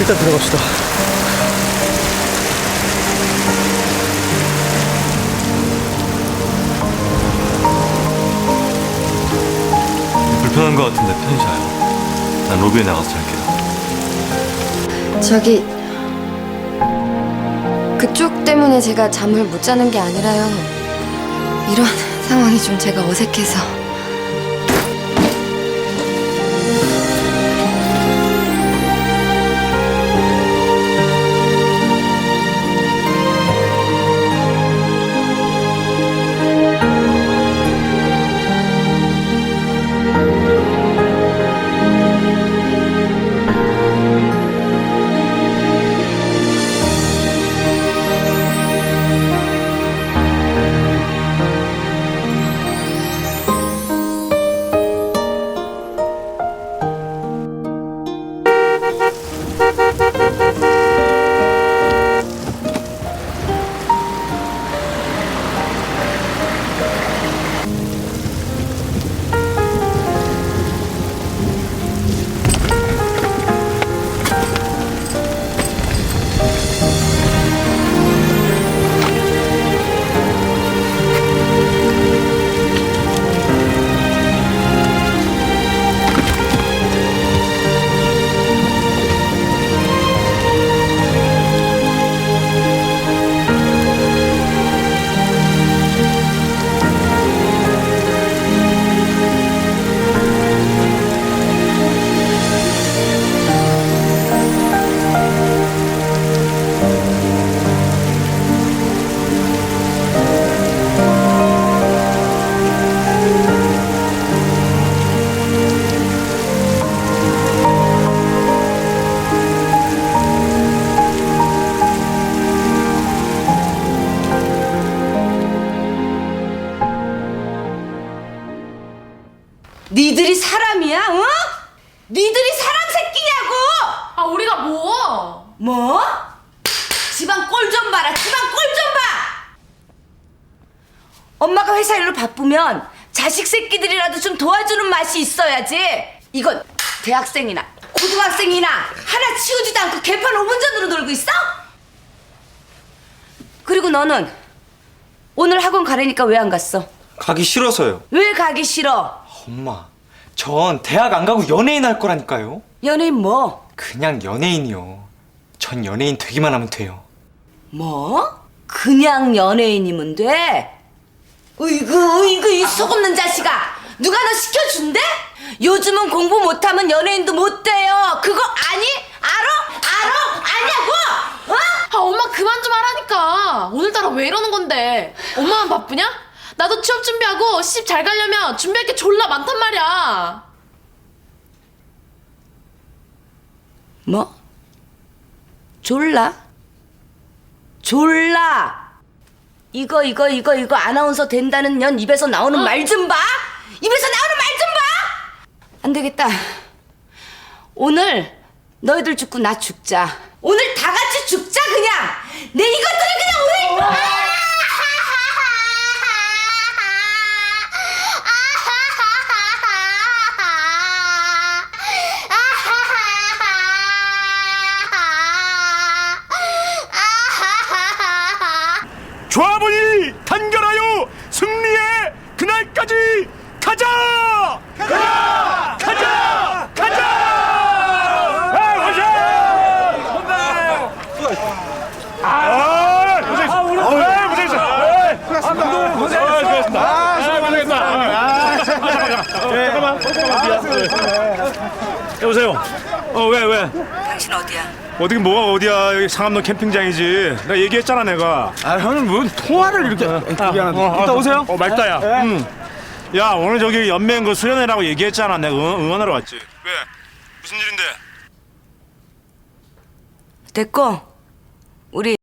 일단 들어갑시다. 불편한 것 같은데 편히 자요. 난 로비에 나가서 잘게요. 저기 그쪽 때문에 제가 잠을 못 자는 게 아니라요. 이런 상황이 좀 제가 어색해서. 니들이 사람이야? 어? 니들이 사람 새끼냐고? 아 우리가 뭐? 뭐? 집안 꼴 좀 봐라. 집안 꼴 좀 봐. 엄마가 회사 일로 바쁘면 자식 새끼들이라도 좀 도와주는 맛이 있어야지. 이건 대학생이나 고등학생이나 하나 치우지도 않고 개판 5분 전으로 놀고 있어? 그리고 너는 오늘 학원 가려니까 왜 안 갔어? 가기 싫어서요. 왜 가기 싫어? 엄마, 전 대학 안 가고 연예인 할 거라니까요. 연예인 뭐? 그냥 연예인이요. 전 연예인 되기만 하면 돼요. 뭐? 그냥 연예인이면 돼? 으이구 으이구 이 속없는 자식아 누가 너 시켜준대? 요즘은 공부 못하면 연예인도 못 돼요 그거 아니? 알아? 알아? 아냐고? 어? 아 엄마 그만 좀 하라니까 오늘따라 왜 이러는 건데 엄마만 바쁘냐? 나도 취업 준비하고 시집 잘 가려면 준비할 게 졸라 많단 말이야. 뭐? 졸라? 졸라! 이거 이거 이거 이거 아나운서 된다는 년 입에서 나오는 말좀 봐! 입에서 나오는 말 좀 봐! 안 되겠다. 오늘 너희들 죽고 나 죽자. 오늘 다 같이 죽자 그냥! 내 이것들을 그냥 오늘 조합원이 단결하여 승리의 그날까지 가자! 가자! 가자! 가자! 아, 가자! 아, 고생했어. 아, 고생했어. 아, 고생했습니다. 아, 고생했다. 아, 잠깐만. 잠깐만. 여보세요. 어, 왜, 왜? 당신 어디야? 어디긴 뭐가 어디야 여기 상암동 캠핑장이지 내가 얘기했잖아 내가 아, 형님 뭐 통화를 이렇게 미안한데. 이따 오세요. 어 맑다야 응. 야 오늘 저기 연맹 그 수련회라고 얘기했잖아 내가 응, 응원하러 왔지 왜 무슨 일인데 됐고 우리